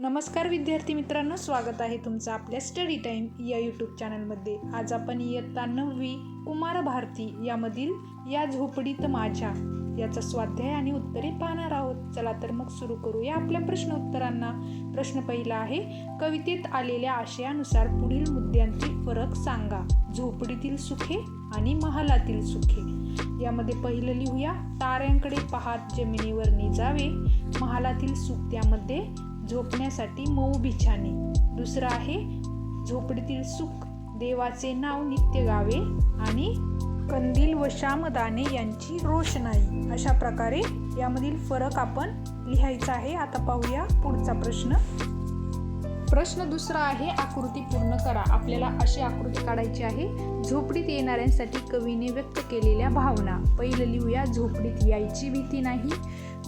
नमस्कार विद्यार्थी मित्रांनो स्वागत आहे तुमचं आपल्या स्टडी टाईम या यूट्यूब चॅनलमध्ये आज आपण इयत्ता नववी कुमार भारती यामधील या झोपडीत माझ्या याचा स्वाध्याय आणि उत्तरे पाहणार आहोत. चला तर मग सुरू करूया आपल्या प्रश्न उत्तरांना प्रश्न पहिला आहे कवितेत आलेल्या आशयानुसार पुढील मुद्द्यांचे फरक सांगा. झोपडीतील सुखे आणि महालातील सुखे. यामध्ये पहिलं लिहूया ताऱ्यांकडे पाहात जमिनीवर निजावे. महालातील सुख त्यामध्ये झोपण्यासाठी मऊ बिछाने. दुसरं आहे झोपडीतील सुख देवाचे नाव नित्य गावे आणि कंदील व श्यामदाने यांची रोषणाई. अशा प्रकारे यामधील फरक आपण लिहायचा आहे. आता पाहूया पुढचा प्रश्न. प्रश्न दुसरा आहे आकृती पूर्ण करा. आपल्याला अशी आकृती काढायची आहे. झोपडीत येणाऱ्यांसाठी कवीने व्यक्त केलेल्या भावना. पहिलं लिहूया झोपडीत यायची भीती नाही.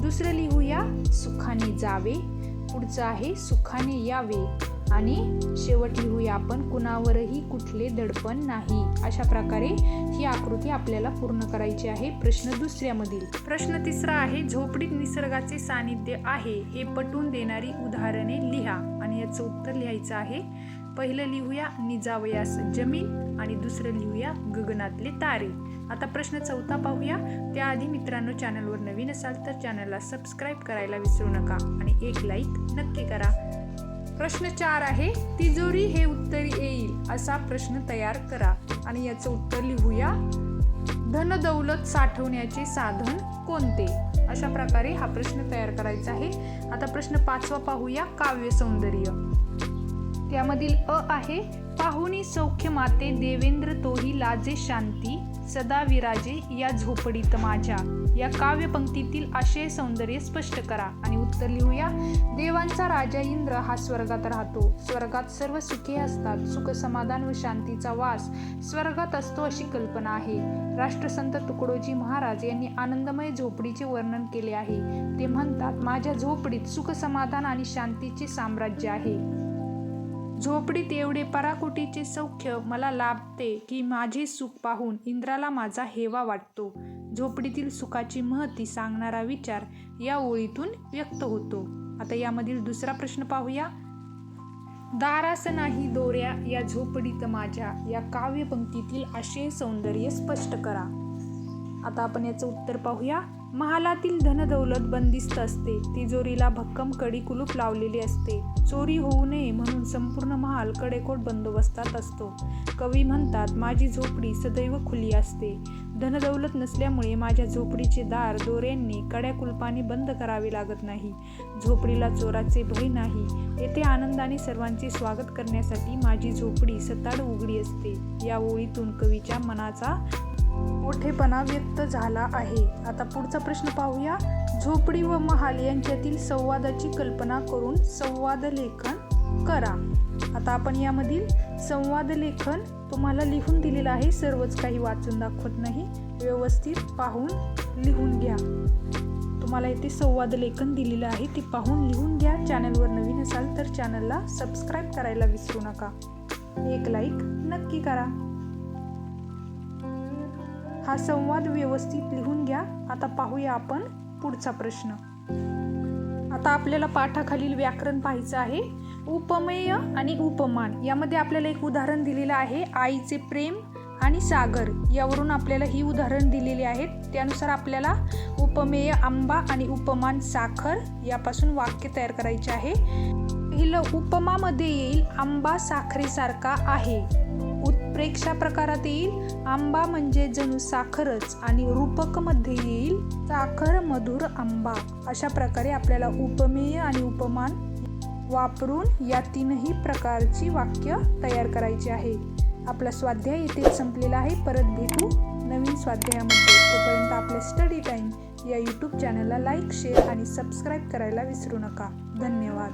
दुसरं लिहूया सुखाने जावे. पुढचं आहे सुखाने यावे आणि शेवट लिहूया आपण कुणावरही कुठले दडपण नाही. अशा प्रकारे ही आकृती आपल्याला पूर्ण करायची आहे. प्रश्न दुसऱ्यामधील. प्रश्न तिसरा आहे झोपडीत निसर्गाचे सानिध्य आहे हे पटवून देणारी उदाहरणे लिहा. आणि याचं उत्तर लिहायचं आहे पहिलं लिहूया निजावयास जमीन आणि दुसरं लिहूया गगनातले तारे. आता प्रश्न चौथा पाहूया. त्याआधी मित्रांनो चॅनलवर नवीन असाल तर चॅनलला सबस्क्राईब करायला विसरू नका आणि एक लाईक नक्की करा. प्रश्न चार आहे तिजोरी हे उत्तर येईल असा प्रश्न तयार करा. आणि याचं उत्तर लिहूया. धन दौलत साठवण्याचे साधन कोणते? अशा प्रकारे हा प्रश्न तयार करायचा आहे. आता प्रश्न पाचवा पाहूया काव्य सौंदर्य. त्यामधील अ आहे पाहुणी सौख्य माते देवेंद्र तोही लाजे शांती सदा विराजे या झोपडीत माझ्या. या काव्य पंक्तीतील आशय सौंदर्य स्पष्ट करा. आणि उत्तर लिहूया. देवांचा राजा इंद्र हा स्वर्गात राहतो. स्वर्गात सर्व सुखे असतात. सुख समाधान व शांतीचा वास स्वर्गात असतो अशी कल्पना आहे. राष्ट्रसंत तुकडोजी महाराज यांनी आनंदमय झोपडीचे वर्णन केले आहे. ते म्हणतात माझ्या झोपडीत सुख समाधान आणि शांतीचे साम्राज्य आहे. झोपडीत एवढे पराकोटीचे सौख्य मला लाभते की माझे सुख पाहून इंद्राला माझा हेवा वाटतो. झोपडीतील सुखाची महती सांगणारा विचार या ओळीतून व्यक्त होतो. आता यामधील दुसरा प्रश्न पाहूया. दारास नाही दोऱ्या या झोपडीत माझ्या. या काव्यपंक्तीतील आशय सौंदर्य स्पष्ट करा. आता आपण याचं उत्तर पाहूया. महालातील धनदौलत बंदिस्त असते. तिजोरीला भक्कम कडी कुलूप लावलेली असते. चोरी होऊ नये म्हणून संपूर्ण महाल कडेकोट बंदोबस्तात असतो. कवी म्हणतात माझी झोपडी सदैव खुली असते. धनदौलत नसल्यामुळे माझ्या झोपडीचे दार दोऱ्यांनी कड्या कुलपाने बंद करावे लागत नाही. झोपडीला चोराचे भय नाही. येथे आनंदाने सर्वांचे स्वागत करण्यासाठी माझी झोपडी सताड उघडी असते. या ओळीतून कवीच्या मनाचा मोठेपणा व्यक्त झाला आहे. आता पुढचा प्रश्न पाहूया. झोपडी व महाल यांच्यातील संवादाची कल्पना करून संवाद लेखन करा. आता आपण यामधील संवाद लेखन तुम्हाला लिहून दिलेलं आहे. सर्वच काही वाचून दाखवत नाही. व्यवस्थित पाहून लिहून घ्या. तुम्हाला इथे संवाद लेखन दिलेलं आहे. ते पाहून लिहून घ्या. चॅनलवर नवीन असाल तर चॅनलला सबस्क्राईब करायला विसरू नका. एक लाईक नक्की करा. हा संवाद व्यवस्थित लिहून घ्या. आता पाहूया आपण पुढचा प्रश्न. आता आपल्याला पाठाखालील व्याकरण पाहायचं आहे. उपमेय आणि उपमान यामध्ये आपल्याला एक उदाहरण दिलेलं आहे. आईचे प्रेम आणि सागर यावरून आपल्याला ही उदाहरण दिलेली आहेत त्यानुसार आपल्याला उपमेय आंबा आणि उपमान साखर यापासून वाक्य तयार करायचे आहे. पहिलं उपमामध्ये येईल आंबा साखरेसारखा आहे. प्रेक्षा प्रकारात येईल. आंबा म्हणजे जणू साखरच आणि रूपकमध्ये येईल. साखर मधुर आंबा अशा प्रकारे आपल्याला उपमेय आणि उपमान वापरून या तीनही प्रकारची वाक्य तयार करायची आहे. आपला स्वाध्याय येथे संपलेला आहे. परत भेटू नवीन स्वाध्यायामध्ये. तोपर्यंत आपले स्टडी टाईम या यूट्यूब चॅनलला लाईक शेअर आणि सबस्क्राईब करायला विसरू नका. धन्यवाद.